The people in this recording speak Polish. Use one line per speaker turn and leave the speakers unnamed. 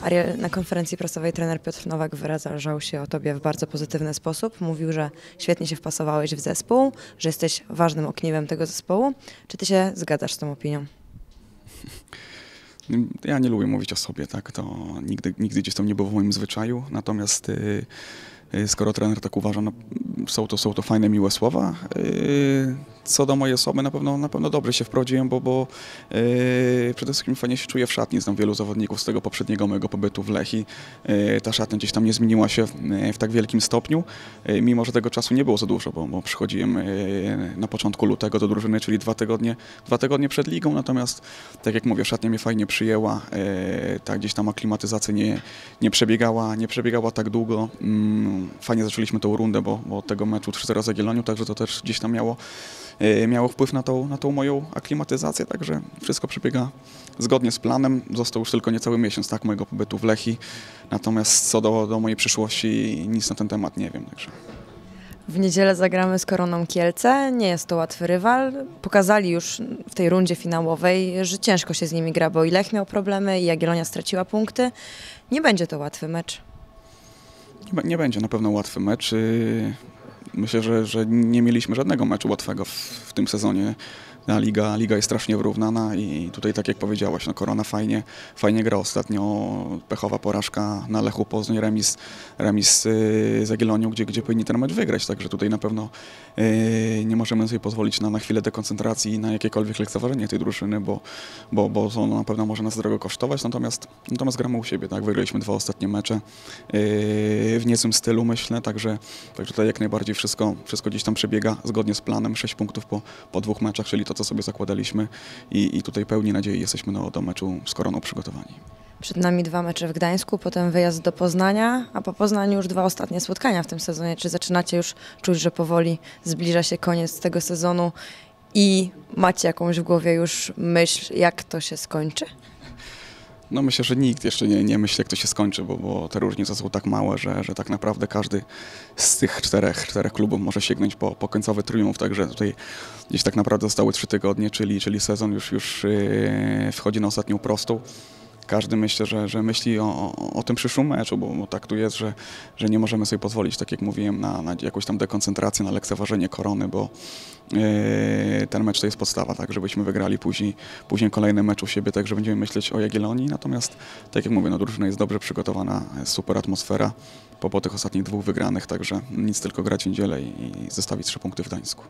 Ariel, na konferencji prasowej trener Piotr Nowak wyrażał się o tobie w bardzo pozytywny sposób. Mówił, że świetnie się wpasowałeś w zespół, że jesteś ważnym ogniwem tego zespołu. Czy ty się zgadzasz z tą opinią?
Ja nie lubię mówić o sobie, tak? To nigdy, nigdy gdzieś tam nie było w moim zwyczaju. Natomiast y, y, skoro trener tak uważa, no, są, to, są to fajne, miłe słowa. Co do mojej osoby, na pewno, na pewno dobrze się wprowadziłem, bo, bo yy, przede wszystkim fajnie się czuję w szatni. Znam wielu zawodników z tego poprzedniego mojego pobytu w Lechi. Yy, ta szatnia gdzieś tam nie zmieniła się w, w tak wielkim stopniu, yy, mimo że tego czasu nie było za dużo, bo, bo przychodziłem yy, na początku lutego do drużyny, czyli dwa tygodnie, dwa tygodnie przed ligą, natomiast tak jak mówię, szatnia mnie fajnie przyjęła, yy, tak gdzieś tam aklimatyzacja nie, nie, przebiegała, nie przebiegała tak długo. Yy, fajnie zaczęliśmy tą rundę, bo, bo od tego meczu 3-0 z Jagiellonią, także to też gdzieś tam miało miało wpływ na tą, na tą moją aklimatyzację, także wszystko przebiega zgodnie z planem. Został już tylko niecały miesiąc tak, mojego pobytu w Lechi, natomiast co do, do mojej przyszłości nic na ten temat nie wiem. Także.
W niedzielę zagramy z Koroną Kielce. Nie jest to łatwy rywal. Pokazali już w tej rundzie finałowej, że ciężko się z nimi gra, bo i Lech miał problemy, i Jagiellonia straciła punkty. Nie będzie to łatwy mecz.
Nie, nie będzie na pewno łatwy mecz. Myślę, że, że nie mieliśmy żadnego meczu łatwego w, w tym sezonie. Liga, liga jest strasznie wyrównana i tutaj tak jak powiedziałaś, no Korona fajnie, fajnie gra. Ostatnio, pechowa porażka na Lechu Poznań, remis, remis yy, z Jagiellonią, gdzie, gdzie powinni ten mecz wygrać, także tutaj na pewno yy, nie możemy sobie pozwolić na, na chwilę dekoncentracji na jakiekolwiek lekceważenie tej drużyny, bo, bo, bo to na pewno może nas drogo kosztować, natomiast, natomiast gramy u siebie, tak, wygraliśmy dwa ostatnie mecze yy, w niezłym stylu myślę, także, także tutaj jak najbardziej wszystko, wszystko gdzieś tam przebiega zgodnie z planem, sześć punktów po, po dwóch meczach, czyli to co sobie zakładaliśmy i, i tutaj pełni nadziei jesteśmy do, do meczu z Koroną przygotowani.
Przed nami dwa mecze w Gdańsku, potem wyjazd do Poznania, a po Poznaniu już dwa ostatnie spotkania w tym sezonie. Czy zaczynacie już czuć, że powoli zbliża się koniec tego sezonu i macie jakąś w głowie już myśl, jak to się skończy?
No myślę, że nikt jeszcze nie, nie myśli, jak to się skończy, bo, bo te różnice są tak małe, że, że tak naprawdę każdy z tych czterech, czterech klubów może sięgnąć po, po końcowy triumf, także tutaj gdzieś tak naprawdę zostały trzy tygodnie, czyli, czyli sezon już, już yy, wchodzi na ostatnią prostą każdy myślę, że, że myśli o, o tym przyszłym meczu, bo, bo, tak tu jest, że, że nie możemy sobie pozwolić, tak jak mówiłem, na, na jakąś tam dekoncentrację, na lekceważenie korony, bo yy, ten mecz to jest podstawa, tak, żebyśmy wygrali później, później kolejny mecz u siebie, tak, że będziemy myśleć o Jagiellonii, natomiast tak jak mówię, no, drużyna jest dobrze przygotowana, super atmosfera po, po tych ostatnich dwóch wygranych, także nic tylko grać w niedzielę i, i zostawić trzy punkty w Gdańsku.